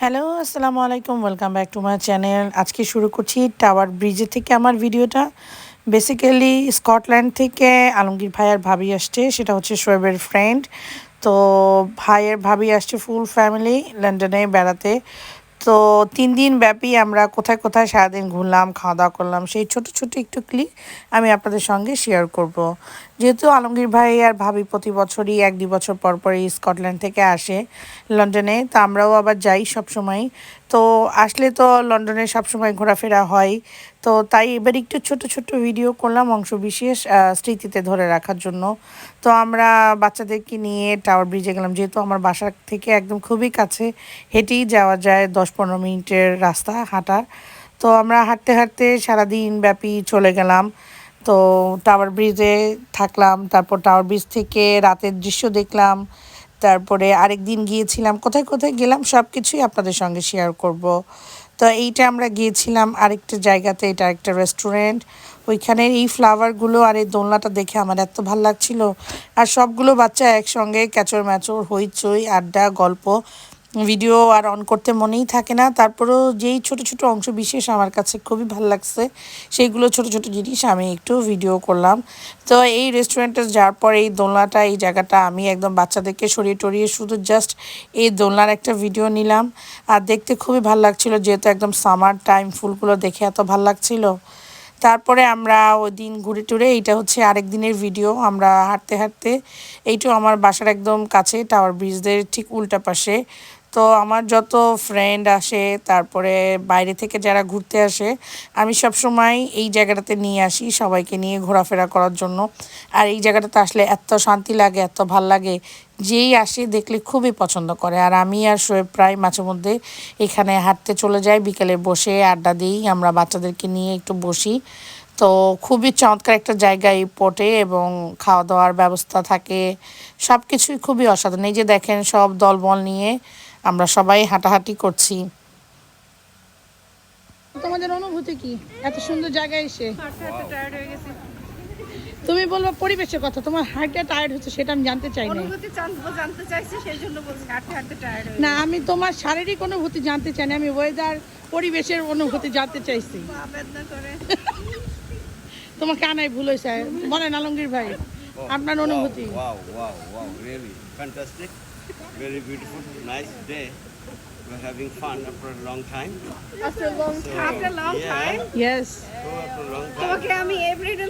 Hello, আসসালামু আলাইকুম welcome back to my channel আজকে শুরু করছি টাওয়ার ব্রিজে থেকে আমার ভিডিওটা। বেসিক্যালি স্কটল্যান্ড থেকে আলমগীর ভাইয়ের ভাবি আসছে, সেটা হচ্ছে শোয়েবের ফ্রেন্ড তো ভাইয়ের ভাবি আসছে ফুল ফ্যামিলি লন্ডনে বেড়াতে। তো তিন দিন ব্যাপী আমরা কোথায় কোথায় সারাদিন ঘুরলাম খাওয়া দাওয়া করলাম, সেই ছোট ছোট একটু ক্লিক আমি আপনাদের সঙ্গে শেয়ার করব। যেহেতু আলমগীর ভাই আর ভাবি প্রতি বছরই এক দুই বছর পর পরই স্কটল্যান্ড থেকে আসে লন্ডনে তা আমরাও আবার যাই সব সময় তো আসলে তো লন্ডনে সবসময় ঘোরাফেরা হয়। তো তাই এবার একটু ছোট ছোট ভিডিও করলাম অংশ বিশেষ স্মৃতিতে ধরে রাখার জন্য। তো আমরা বাচ্চাদেরকে নিয়ে টাওয়ার ব্রিজে গেলাম। যেহেতু আমার বাসা থেকে একদম খুবই কাছে, হেঁটেই যাওয়া যায় দশ পনেরো মিনিটের রাস্তা হাঁটার। তো আমরা হাঁটতে হাঁটতে সারাদিন ব্যাপী চলে গেলাম। তো টাওয়ার ব্রিজে থাকলাম, তারপর টাওয়ার ব্রিজ থেকে রাতের দৃশ্য দেখলাম। তারপরে আরেকদিন গিয়েছিলাম। কোথায় কোথায় গেলাম সব কিছুই আপনাদের সঙ্গে শেয়ার করব। তো এইটা আমরা গিয়েছিলাম আরেকটা জায়গাতে, এটা একটা রেস্টুরেন্ট ওইখানের এই ফ্লাওয়ারগুলো আর এই দোলনাটা দেখে আমার এত ভালো লাগছিল। আর সবগুলো বাচ্চা একসঙ্গে ক্যাচর ম্যাচর হইচই, আড্ডা, গল্প ভিডিও আর অন করতে মনেই থাকে না। তারপরেও যেই ছোট ছোট অংশ বিশেষ আমার কাছে খুবই ভালো লাগছে, সেইগুলো ছোট ছোট জিনিস আমি একটু ভিডিও করলাম। তো এই রেস্টুরেন্টে যাওয়ার পর এই দোলনাটা, এই জায়গাটা আমি একদম বাচ্চাদেরকে সরিয়ে টরিয়ে শুধু জাস্ট এই দোলনার একটা ভিডিও নিলাম। আর দেখতে খুবই ভালো লাগছিল, যেহেতু একদম সামার টাইম ফুলগুলো দেখে এত ভালো লাগছিল। তারপরে আমরা ওই দিন ঘুরে টুরে, এইটা হচ্ছে আরেক দিনের ভিডিও আমরা হাঁটতে হাঁটতে, এইটু আমার বাসার একদম কাছে টাওয়ার ব্রিজদের ঠিক উল্টা পাশে। তো আমার যত ফ্রেন্ড আসে, তারপরে বাইরে থেকে যারা ঘুরতে আসে, আমি সব সময় এই জায়গাটাতে নিয়ে আসি সবাইকে নিয়ে ঘোরাফেরা করার জন্য। আর এই জায়গাটাতে আসলে এত শান্তি লাগে, এত ভালো লাগে, যেই আসে দেখলে খুবই পছন্দ করে। আর আমি আর শোয়েব প্রায় মাঝে মধ্যে এখানে হাঁটতে চলে যাই, বিকেলে বসে আড্ডা দিই, আমরা বাচ্চাদেরকে নিয়ে একটু বসি। তো খুবই চমৎকার একটা জায়গা এই পোর্টে এবং খাওয়া দাওয়ার ব্যবস্থা থাকে সব কিছুই খুবই অসাধারণ। এই যে দেখেন সব দলবল নিয়ে আমরা সবাই হাঁটাহাঁটি করছি। তোমাদের অনুভূতি কি? এত সুন্দর জায়গায় এসে। তুমি বলব পরিবেশের কথা তোমার হাঁটতে টায়ার্ড হচ্ছে সেটা আমি জানতে চাই না অনুভূতি জানতে জানতে চাইছি সেই জন্য বলছি হাঁটতে হাঁটতে টায়ার্ড হয়ে না আমি তোমার শারীরিক অনুভূতি জানতে চাই না আমি ওয়েদার পরিবেশের অনুভূতি জানতে চাইছি। তোমাকে আনাই ভুল হয়েছে বলেন আলমগীর ভাই আপনার অনুভূতি। Wow, wow, wow, really fantastic. Very beautiful, nice day. We're having fun after a long time. after long So, after long yeah. time yes So after a long time. তোমাকে আমি এভরিডে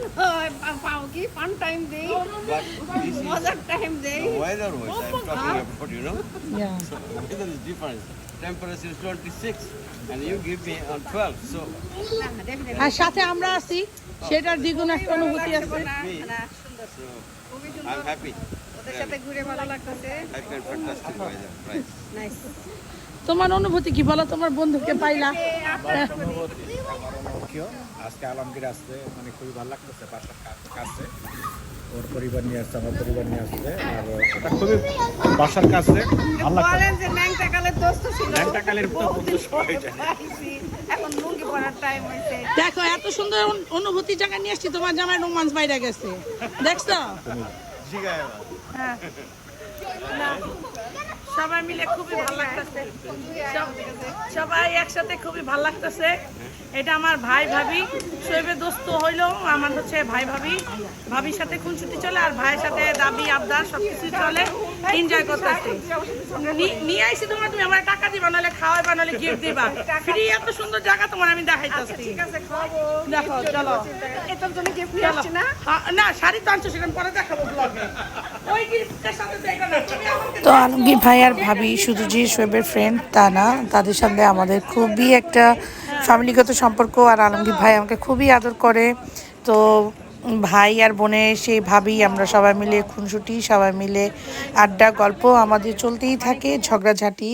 পাও কি ফান টাইম দেই But this is মজার time দেই the weather was I'm talking about, you know. Yeah So the weather is different. Temperature is 26 and you give me on 12. So না definitely আর সাথে আমরা আছি সেটার দ্বিগুণ একটা অনুভূতি আছে না না সুন্দর সাথে ঘুরে ভালো লাগতেছে। তোমার অনুভূতি কি বলো? তোমার বন্ধুকে পাইলা? আজকে আলমগীর আসছে মানে খুবই ভালো লাগতেছে বাসার কাছে। ওর পরিবার নিয়ে আসছে আমার পরিবার নিয়ে আসছে আর এটা খুবই বাসার কাছে আল্লাহ বলেন যে দোস্ত ছিল। তো বন্ধু সবাই। এখন লুঙ্গি পরার টাইম হয়েছে দেখো এত সুন্দর অনুভূতি জায়গা নিয়ে আসছি তোমার জামাই রোমান্স বাইরে গেছে। দেখছ? সবাই মিলে খুবই ভালো লাগতেছে। সবাই একসাথে খুবই ভালো লাগতেছে। এটা আমার ভাই ভাবি। শৈবে দোস্ত হইল আমার হচ্ছে ভাই ভাবি। ভাবির সাথে খুনছুটি চলে আর ভাইয়ের সাথে দাবি আবদার সবকিছু চলে। এনজয় করতেছে। নিয়ে আইসি তোমার তুমি আমার টাকা দিবা নাহলে খাওয়াইবা নাহলে গিফট দিবা। ফ্রি এত সুন্দর জায়গা তোমার আমি দেখাইতেছি। ঠিক আছে খাব দেখো চলো। এটার জন্য গিফট নিয়ে আসছি না। হ্যাঁ, না শাড়ি তো আনছো সেখানে পরে দেখাবো ব্লগে তো আলমগীর ভাই আর ভাবি, শুধু যে শোয়েবের ফ্রেন্ড তা না, তাদের সাথে আমাদের খুবই একটা ফ্যামিলিগত সম্পর্ক, আর আলমগীর ভাই আমাকে খুবই আদর করে। তো ভাই আর বোনে সেই ভাবি, আমরা সবাই মিলে খুনসুটি, সবাই মিলে আড্ডা, গল্প আমাদের চলতেই থাকে, ঝগড়াঝাটি।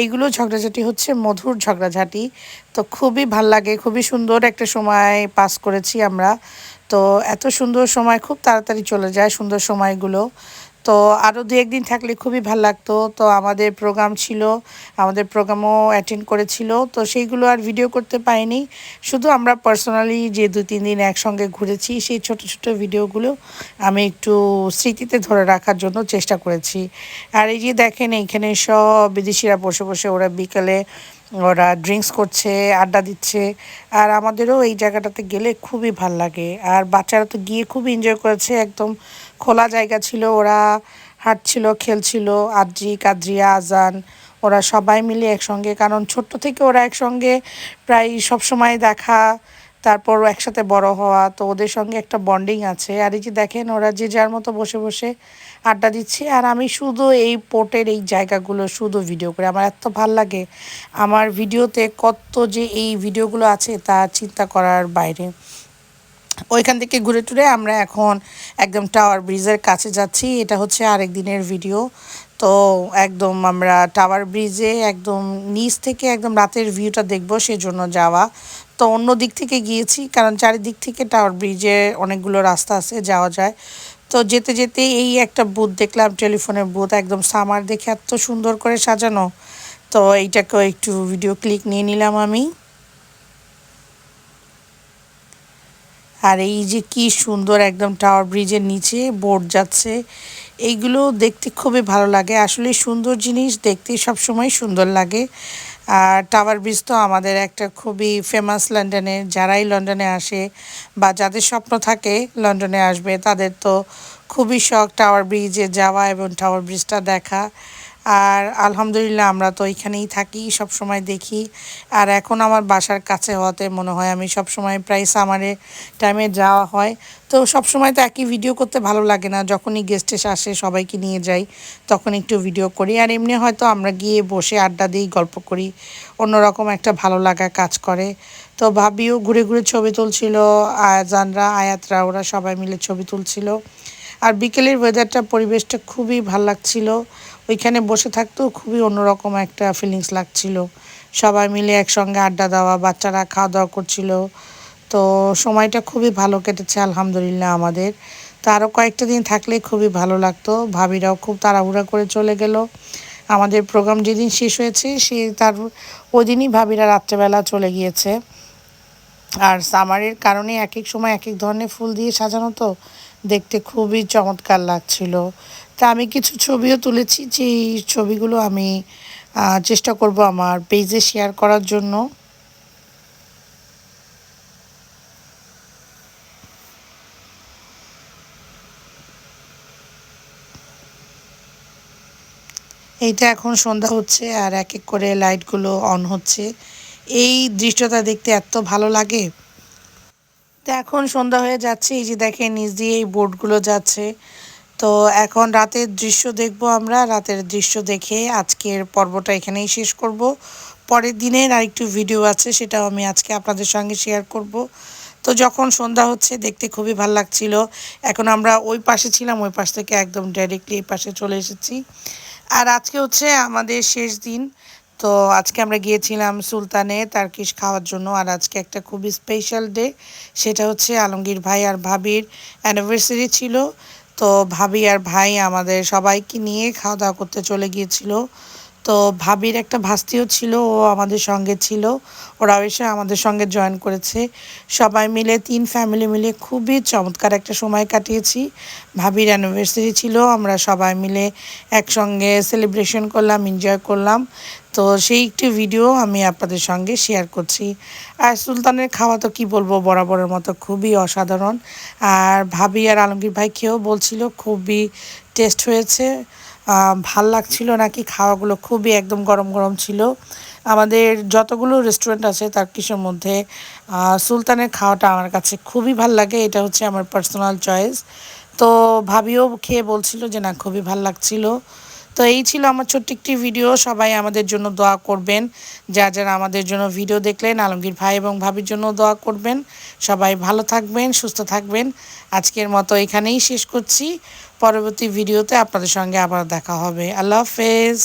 এইগুলো ঝগড়াঝাটি হচ্ছে মধুর ঝগড়াঝাটি। তো খুবই ভালো লাগে, খুবই সুন্দর একটা সময় পাস করেছি আমরা। তো এত সুন্দর সময় খুব তাড়াতাড়ি চলে যায় সুন্দর সময়গুলো। তো আরও দু একদিন থাকলে খুবই ভালো লাগতো। তো আমাদের প্রোগ্রাম ছিল, আমাদের প্রোগ্রামও অ্যাটেন্ড করেছিল, তো সেইগুলো আর ভিডিও করতে পাইনি শুধু আমরা পার্সোনালি যে দু তিন দিন একসঙ্গে ঘুরেছি, সেই ছোট ছোট ভিডিওগুলো আমি একটু স্মৃতিতে ধরে রাখার জন্য চেষ্টা করেছি। আর এই যে দেখেন, এইখানে সব বিদেশিরা বসে বসে ওরা বিকালে ওরা ড্রিঙ্কস করছে, আড্ডা দিচ্ছে। আর আমাদেরও এই জায়গাটাতে গেলে খুবই ভালো লাগে। আর বাচ্চারা তো গিয়ে খুব এনজয় করেছে, একদম খোলা জায়গা ছিল, ওরা হাঁটছিল, খেলছিল, আদ্রি কাদ্রিয়া আজান, ওরা সবাই মিলে একসঙ্গে। কারণ ছোট্ট থেকে ওরা একসঙ্গে প্রায় সবসময় দেখা তারপর একসাথে বড় হওয়া, তো ওদের সঙ্গে একটা বন্ডিং আছে। আর এই যে দেখেন, ওরা যে যার মতো বসে বসে আড্ডা দিচ্ছে। আর আমি শুধু এই পোর্টের এই জায়গাগুলো শুধু ভিডিও করি। আমার এত ভালো লাগে আমার ভিডিওতে কত যে এই ভিডিওগুলো আছে তা চিন্তা করার বাইরে। ওইখান থেকে ঘুরে টুরে আমরা এখন একদম টাওয়ার ব্রিজের কাছে যাচ্ছি। এটা হচ্ছে আরেক দিনের ভিডিও তো একদম আমরা টাওয়ার ব্রিজে একদম নিচ থেকে একদম রাতের ভিউটা দেখব সেজন্য যাওয়া। তো অন্য দিক থেকে গিয়েছি, কারণ চারিদিক থেকে টাওয়ার ব্রিজে অনেকগুলো রাস্তা আছে, যাওয়া যায়। তো যেতে যেতে এই একটা বুথ দেখলাম টেলিফোনের বুথ একদম সামার দেখে এত সুন্দর করে সাজানো। তো এইটাকেও একটু ভিডিও ক্লিক নিয়ে নিলাম আমি। আর এই যে কি সুন্দর একদম টাওয়ার ব্রিজের নিচে বোট যাচ্ছে। এইগুলো দেখতে খুবই ভালো লাগে। আসলে সুন্দর জিনিস দেখতে সবসময় সুন্দর লাগে। আর টাওয়ার ব্রিজ তো আমাদের একটা খুবই ফেমাস লন্ডনে, যারাই লন্ডনে আসে বা যাদের স্বপ্ন থাকে লন্ডনে আসবে, তাদের তো খুবই শখ টাওয়ার ব্রিজে যাওয়া এবং টাওয়ার ব্রিজটা দেখা। আর আলহামদুলিল্লাহ আমরা তো এখানেই থাকি, সব সময় দেখি। আর এখন আমার বাসার কাছে হওয়াতে মনে হয় আমি সব সময় প্রায় সামারে টাইমে যাওয়া হয়। তো সব সময় তো একই ভিডিও করতে ভালো লাগে না, যখনই গেস্ট এসে আসে সবাইকে নিয়ে যাই, তখন একটু ভিডিও করি। আর এমনি হয়তো আমরা গিয়ে বসে আড্ডা দিই, গল্প করি, অন্যরকম একটা ভালো লাগা কাজ করে। তো ভাবিও ঘুরে ঘুরে ছবি তুলছিল, আয়াজানরা, আয়াতরা, ওরা সবাই মিলে ছবি তুলছিল। আর বিকেলের ওয়েদারটা পরিবেশটা খুবই ভালো লাগছিল। ওইখানে বসে থাকতেও খুবই অন্যরকম একটা ফিলিংস লাগছিল। সবাই মিলে একসঙ্গে আড্ডা দেওয়া, বাচ্চারা খাওয়া দাওয়া করছিল। তো সময়টা খুবই ভালো কেটেছে, আলহামদুলিল্লাহ আমাদের। তো আরও কয়েকটা দিন থাকলে খুবই ভালো লাগতো। ভাবিরাও খুব তাড়াহুড়া করে চলে গেল। আমাদের প্রোগ্রাম যেদিন শেষ হয়েছে, সে তার ওই দিনই ভাবিরা রাত্রেবেলা চলে গিয়েছে। আর সামারের কারণে এক এক সময় এক এক ধরনের ফুল দিয়ে সাজানো তো। দেখতে খুবই চমৎকার লাগছিল। তা আমি কিছু ছবিও তুলেছি, যেই ছবিগুলো আমি চেষ্টা করব আমার পেজে শেয়ার করার জন্য। এইটা এখন সন্ধ্যা হচ্ছে আর এক এক করে লাইটগুলো অন হচ্ছে। এই দৃশ্যটা দেখতে এত ভালো লাগে। তো এখন সন্ধ্যা হয়ে যাচ্ছে, এই যে দেখেন নিচ দিয়ে এই বোটগুলো যাচ্ছে। তো এখন রাতের দৃশ্য দেখব আমরা, রাতের দৃশ্য দেখে আজকের পর্বটা এখানেই শেষ করব। পরের দিনের আরেকটু ভিডিও আছে, সেটাও আমি আজকে আপনাদের সঙ্গে শেয়ার করব। তো যখন সন্ধ্যা হচ্ছে, দেখতে খুবই ভালো লাগছিল। এখন আমরা ওই পাশে ছিলাম, ওই পাশ থেকে একদম ডাইরেক্টলি এই পাশে চলে এসেছি। আর আজকে হচ্ছে আমাদের শেষ দিন। তো আজকে আমরা গিয়েছিলাম সুলতানে তার্কিশ খাওয়ার জন্য, আর আজকে একটা খুবই স্পেশাল ডে সেটা হচ্ছে আলমগীর ভাই আর ভাবির অ্যানিভার্সারি ছিল। তো ভাবি আর ভাই আমাদের সবাইকে নিয়ে খাওয়া দাওয়া করতে চলে গিয়েছিল। তো ভাবির একটা ভাস্তিও ছিল, ও আমাদের সঙ্গে ছিল। ওরাও এসে আমাদের সঙ্গে জয়েন করেছে। সবাই মিলে, তিন ফ্যামিলি মিলে খুবই চমৎকার একটা সময় কাটিয়েছি। ভাবির অ্যানিভার্সারি ছিল, আমরা সবাই মিলে একসঙ্গে সেলিব্রেশন করলাম এনজয় করলাম। তো সেই একটি ভিডিও আমি আপনাদের সঙ্গে শেয়ার করছি। আর সুলতানের খাওয়া তো কী বলব, বরাবরের মতো খুবই অসাধারণ। আর ভাবি আর আলমগীর ভাই খেয়েও বলছিল, খুবই টেস্ট হয়েছে। ভালো লাগছিল নাকি? খাওয়াগুলো খুবই একদম গরম গরম ছিল। আমাদের যতগুলো রেস্টুরেন্ট আছে তার কিছুর মধ্যে সুলতানের খাওয়াটা আমার কাছে খুবই ভালো লাগে। এটা হচ্ছে আমার পার্সোনাল চয়েস তো ভাবিও খেয়ে বলছিল যে না, খুবই ভালো লাগছিল। তো এই ছিল আমার ছোট্ট একটি ভিডিও। সবাই আমাদের জন্য দোয়া করবেন। যা যারা আমাদের জন্য ভিডিও দেখলেন, আলমগীর ভাই এবং ভাবির জন্য দোয়া করবেন। সবাই ভালো থাকবেন, সুস্থ থাকবেন। আজকের মতো এখানেই শেষ করছি। পরবর্তী ভিডিওতে আপনাদের সঙ্গে আবার দেখা হবে। আল্লাহ হাফেজ।